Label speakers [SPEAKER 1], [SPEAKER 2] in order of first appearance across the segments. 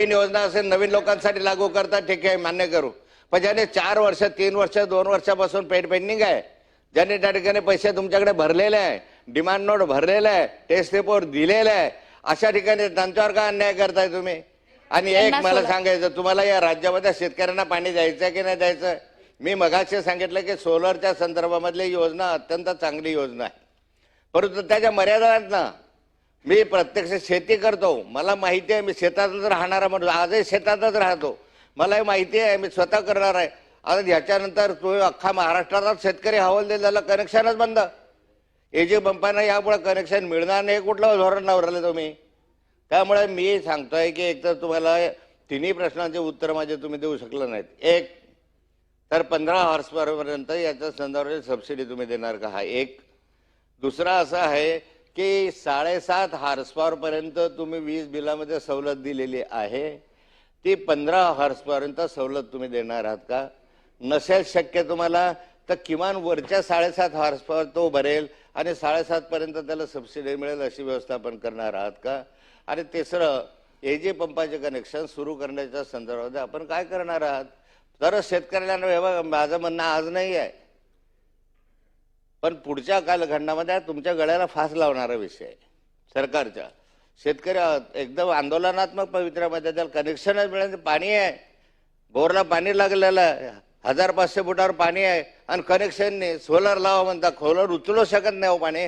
[SPEAKER 1] नवीन योजना असेल नवीन लोकांसाठी लागू करता ठीक आहे मान्य करू. पण ज्याने चार वर्ष तीन वर्ष दोन वर्षापासून पेड पेंडिंग आहे ज्याने त्या ठिकाणी पैसे तुमच्याकडे भरलेले आहे डिमांड नोट भरलेला आहे टेस्ट रिपोर्ट दिलेला आहे अशा ठिकाणी त्यांच्यावर का अन्याय करताय तुम्ही? आणि एक मला सांगायचं तुम्हाला या राज्यामध्ये शेतकऱ्यांना पाणी द्यायचं की नाही द्यायचं? मी मगाशी सांगितलं की सोलरच्या संदर्भामधली योजना अत्यंत चांगली योजना आहे. परंतु त्याच्या मर्यादा आहेत ना मी प्रत्यक्ष शेती करतो. मला माहिती आहे मी शेतातच राहणारा म्हणून आजही शेतातच राहतो. मलाही माहिती आहे मी स्वतः करणार आहे. आता ह्याच्यानंतर तो अख्खा महाराष्ट्रातच शेतकरी हवालदिल कनेक्शनच बंद. एजी पंपांना यापुढे कनेक्शन मिळणार नाही कुठलं धोरण नवरले तुम्ही? त्यामुळे मी सांगतोय की एकतर तुम्हाला तिन्ही प्रश्नांचे उत्तर माझे तुम्ही देऊ शकलं नाहीत. एक तर पंधरा हॉर्स पर्यंत याच्या संदर्भात सबसिडी तुम्ही देणार का? हा एक. दुसरा असा आहे की साडेसात हार्सपावरपर्यंत तुम्ही वीज बिलामध्ये सवलत दिलेली आहे. ती पंधरा हॉर्सपर्यंत सवलत तुम्ही देणार आहात का? नसेल शक्य तुम्हाला तर किमान वरच्या साडेसात हॉर्सपॉवर तो भरेल आणि साडेसातपर्यंत त्याला सबसिडी मिळेल अशी व्यवस्था आपण करणार आहात का? आणि तिसरं ए जे पंपाचे कनेक्शन सुरू करण्याच्या संदर्भात आपण काय करणार आहात? तरच शेतकऱ्यांना माझं म्हणणं आज नाही आहे. पण पुढच्या कालखंडामध्ये तुमच्या गळ्याला फास लावणारा विषय आहे सरकारच्या शेतकरी एकदम आंदोलनात्मक पवित्र्यामध्ये त्याला कनेक्शनच मिळेल पाणी आहे. बोरला पाणी लागलेलं आहे. हजार पाचशे फुटावर पाणी आहे. आणि कनेक्शन नाही. सोलर लावा म्हणता खोलर उचलू शकत नाही हो पाणी.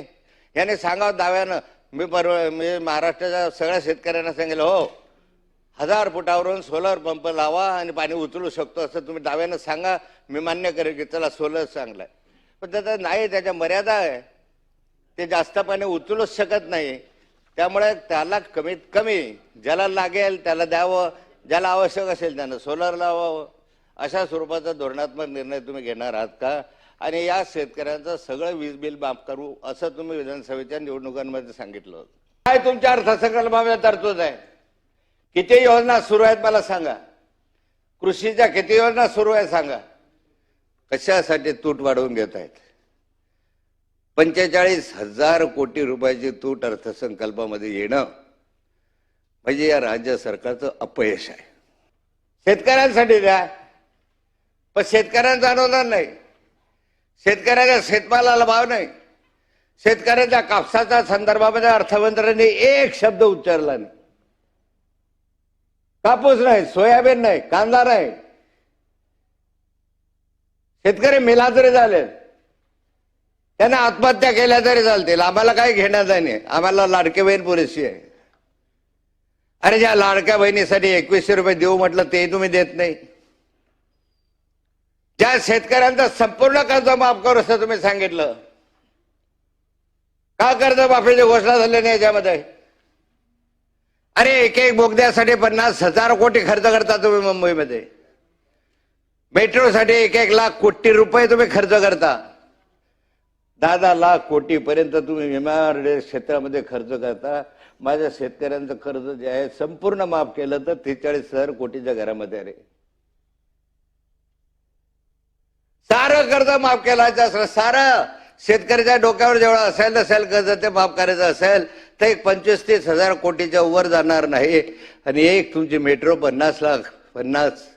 [SPEAKER 1] याने सांगावं दाव्यानं मी परवा मी महाराष्ट्राच्या सगळ्या शेतकऱ्यांना सांगितलं हो हजार फुटावरून सोलर पंप लावा आणि पाणी उचलू शकतो असं तुम्ही दाव्यानं सांगा. मी मान्य करेन की चला सोलर चांगला आहे. पण त्याचा नाही त्याच्या मर्यादा आहे. ते जास्त पाणी उचलूच शकत नाही. त्यामुळे त्याला कमीत कमी ज्याला लागेल त्याला द्यावं ज्याला आवश्यक असेल त्यानं सोलर लावावं. अशा स्वरूपाचा धोरणात्मक निर्णय तुम्ही घेणार आहात का? आणि या शेतकऱ्यांचं सगळं वीज बिल माफ करू असं तुम्ही विधानसभेच्या निवडणुकांमध्ये सांगितलं होतं. काय तुमच्या अर्थसंकल्पामध्ये तरतूद आहे? किती योजना सुरू आहेत मला सांगा. कृषीच्या किती योजना सुरू आहे सांगा. कशासाठी तूट वाढवून घेत आहेत? पंचेचाळीस हजार कोटी रुपयाची तूट अर्थसंकल्पामध्ये येणं म्हणजे या राज्य सरकारचं अपयश आहे. शेतकऱ्यांसाठी द्या. पण शेतकऱ्यांचं आंदोलन नाही. शेतकऱ्याच्या शेतमालाला भाव नाही. शेतकऱ्याच्या कापसाच्या संदर्भामध्ये अर्थमंत्र्यांनी एक शब्द उच्चारला नाही. कापूस नाही सोयाबीन नाही कांदा नाही शेतकरी मिला तरी झाले त्यांना आत्महत्या केल्या तरी चालतील. आम्हाला काही घेण्यात नाही. आम्हाला लाडक्या बहीण पुरेशी आहे. अरे ज्या लाडक्या बहिणीसाठी एकवीसशे रुपये देऊ म्हटलं ते तुम्ही देत नाही. ज्या शेतकऱ्यांचा संपूर्ण कर्ज माफ करू असं तुम्ही सांगितलं. का कर्ज माफीची घोषणा झाली नाही याच्यामध्ये? अरे एक एक बोगद्यासाठी पन्नास हजार कोटी खर्च करता तुम्ही मुंबईमध्ये. मेट्रोसाठी एक एक लाख कोटी रुपये तुम्ही खर्च करता. दहा दहा लाख कोटीपर्यंत तुम्ही विमा क्षेत्रामध्ये खर्च करता. माझ्या शेतकऱ्यांचं कर्ज जे आहे संपूर्ण माफ केलं तर त्रेचाळीस हजार कोटीच्या घरामध्ये अरे सारं कर्ज माफ केलायचं असलं सारं. शेतकऱ्याच्या डोक्यावर जेवढं असेल असेल कर्ज ते माफ करायचं असेल तर एक पंचवीस तीस हजार कोटीच्या वर जाणार नाही. आणि एक तुमची मेट्रो पन्नास लाख पन्नास.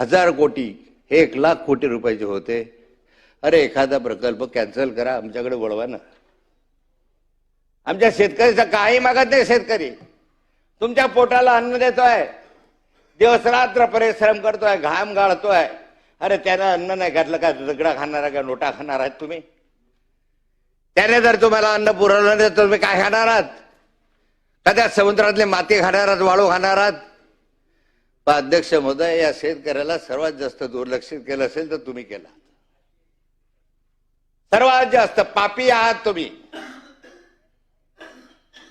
[SPEAKER 1] हजार कोटी हे एक लाख कोटी रुपयाचे होते. अरे एखादा प्रकल्प कॅन्सल करा आमच्याकडे वळवा ना. आमच्या शेतकऱ्याचा काही मागत नाही शेतकरी. तुमच्या पोटाला अन्न देतोय. दिवस रात्र परिश्रम करतोय घाम गाळतोय. अरे त्यानं अन्न नाही घातलं का? दगडा खाणार का? नोटा खाणार आहात तुम्ही? त्याने जर तुम्हाला अन्न पुरवलं नाही तर तुम्ही काय खाणार आहात? का त्या माती खाणार आहात वाळू खाणार आहात? अध्यक्ष महोदय या शेतकऱ्याला सर्वात जास्त दुर्लक्षित केलं असेल तर तुम्ही केला. सर्वात जास्त पापी आहात तुम्ही.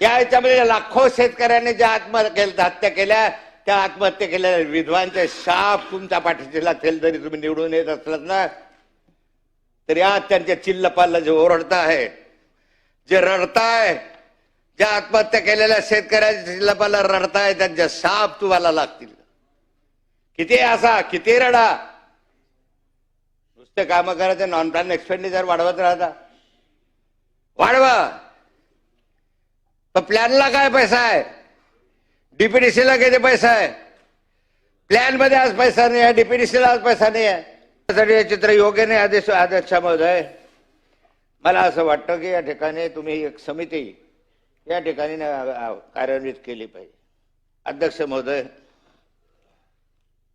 [SPEAKER 1] या याच्यामध्ये लाखो शेतकऱ्यांनी ज्या आत्महत्या हत्या केल्या त्या आत्महत्या केलेल्या विधवांचे शाप तुमच्या पाठीशी लागतील जरी तुम्ही निवडून येत असलात ना तरी आज त्यांच्या चिल्लपाला जे ओरडता आहे जे रडताय ज्या आत्महत्या केलेल्या शेतकऱ्याच्या चिल्लपाला रडताय त्यांच्या शाप तुम्हाला लागतील. किती असा? किती रडा? नुसते कामं करायचं नॉन प्लॅन एक्सपेंडिचर वाढवत राहता. वाढवा. तर प्लॅनला काय पैसा आहे? डीपीडीसीला किती पैसा आहे? प्लॅनमध्ये आज पैसा नाही आहे डीपीडीसीला आज पैसा नाही आहे. त्यासाठी हे चित्र योग्य नाही आदेश अध्यक्ष महोदय मला असं वाटतं की या ठिकाणी तुम्ही एक समिती या ठिकाणी कार्यान्वित केली पाहिजे. अध्यक्ष महोदय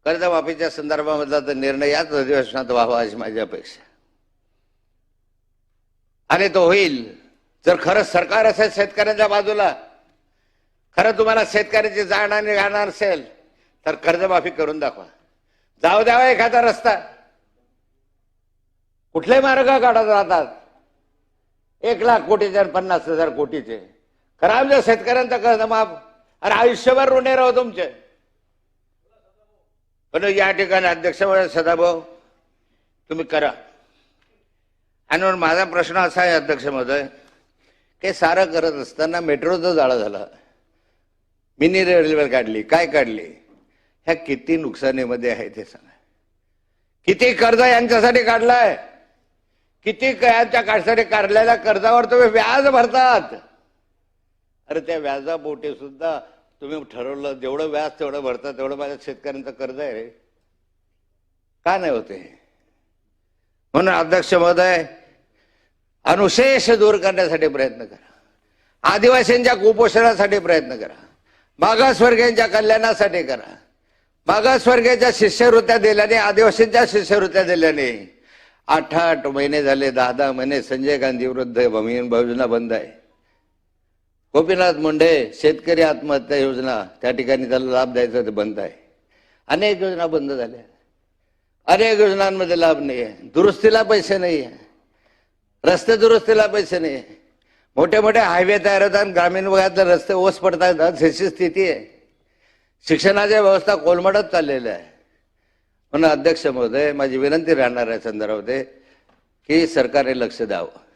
[SPEAKER 1] कर्जमाफीच्या संदर्भामधला तर निर्णय याच अधिवेशनात व्हावा अशी माझी अपेक्षा आणि तो होईल. जर खरंच सरकार असेल शेतकऱ्यांच्या बाजूला खरं तुम्हाला शेतकऱ्याची जाण आणि राहणार असेल तर कर्जमाफी करून दाखवा. जाऊ द्यावा हो एखादा रस्ता. कुठले मार्ग काढत राहतात? एक लाख कोटीचे आणि पन्नास हजार कोटीचे. खरं आमच्या शेतकऱ्यांचा कर्जमाफ अरे आयुष्यभर ऋणे राहू तुमचे. पण या ठिकाणी अध्यक्ष सदाभाऊ तुम्ही करा. आणि म्हणून माझा प्रश्न असा आहे अध्यक्ष महोदय की सारं करत असताना मेट्रोचं जाळं झालं. मिनी रेल्वे काढली काय काढली? ह्या किती नुकसानीमध्ये आहे ते सांगा. किती कर्ज यांच्यासाठी काढलाय? किती यांच्या काढसाठी काढलेल्या कर्जावर तुम्ही व्याज भरतात? अरे त्या व्याजापोटी सुद्धा तुम्ही ठरवलं जेवढं व्याज तेवढं भरता तेवढं माझ्या शेतकऱ्यांचं कर्ज आहे रे. का नाही होते म्हणून अध्यक्ष महोदय अनुशेष दूर करण्यासाठी प्रयत्न करा. आदिवासींच्या कुपोषणासाठी प्रयत्न करा. मागासवर्गीयांच्या कल्याणासाठी करा. मागासवर्गीयांच्या शिष्यवृत्त्या दिल्याने आदिवासींच्या शिष्यवृत्त्या दिल्याने आठ आठ महिने झाले दहा दहा महिने संजय गांधी विरुद्ध भूमिहीन योजना बंद आहे. गोपीनाथ मुंडे शेतकरी आत्महत्या योजना त्या ठिकाणी त्याला लाभ द्यायचा ते बंद आहे. अनेक योजना बंद झाल्या. अनेक योजनांमध्ये लाभ नाही आहे दुरुस्तीला पैसे नाही आहे रस्ते दुरुस्तीला पैसे नाही आहे मोठे मोठे हायवे तयार होतात ग्रामीण भागातले रस्ते ओस पडतात अशी स्थिती आहे. शिक्षणाच्या व्यवस्था कोलमडत चाललेल्या आहे. म्हणून अध्यक्ष महोदय माझी विनंती राहणार आहे संदर्भामध्ये की सरकारने लक्ष द्यावं.